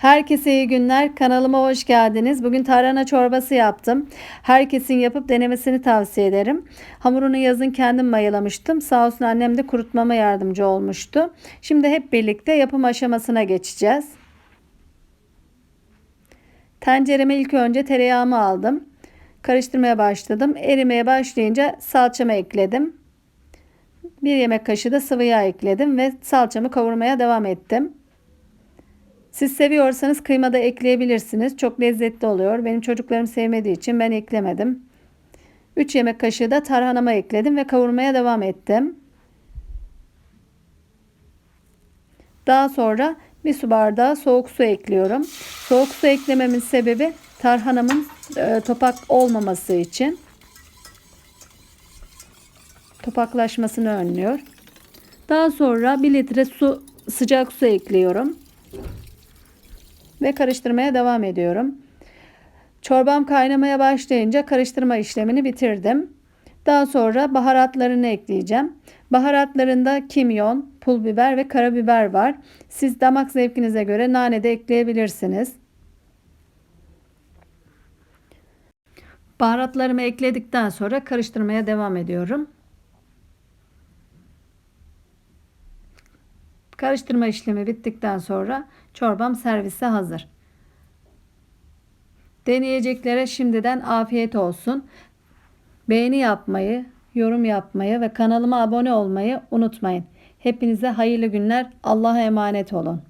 Herkese iyi günler. Kanalıma hoş geldiniz. Bugün tarhana çorbası yaptım. Herkesin yapıp denemesini tavsiye ederim. Hamurunu yazın kendim mayalamıştım. Sağ olsun annem de kurutmama yardımcı olmuştu. Şimdi hep birlikte yapım aşamasına geçeceğiz. Tencereme ilk önce tereyağımı aldım. Karıştırmaya başladım. Erimeye başlayınca salçamı ekledim. Bir yemek kaşığı da sıvı yağ ekledim ve salçamı kavurmaya devam ettim. Siz seviyorsanız kıyma da ekleyebilirsiniz. Çok lezzetli oluyor. Benim çocuklarım sevmediği için ben eklemedim. 3 yemek kaşığı da tarhanama ekledim ve kavurmaya devam ettim. Daha sonra bir su bardağı soğuk su ekliyorum. Soğuk su eklememin sebebi tarhanamın e, topak olmaması için. Topaklaşmasını önlüyor. Daha sonra 1 litre su sıcak su ekliyorum ve karıştırmaya devam ediyorum. Çorbam kaynamaya başlayınca karıştırma işlemini bitirdim. Daha sonra baharatlarını ekleyeceğim. Baharatlarında kimyon, pul biber ve karabiber var. Siz damak zevkinize göre nane de ekleyebilirsiniz. Baharatlarımı ekledikten sonra karıştırmaya devam ediyorum. Karıştırma işlemi bittikten sonra çorbam servise hazır. Deneyeceklere şimdiden afiyet olsun. Beğeni yapmayı, yorum yapmayı ve kanalıma abone olmayı unutmayın. Hepinize hayırlı günler. Allah'a emanet olun.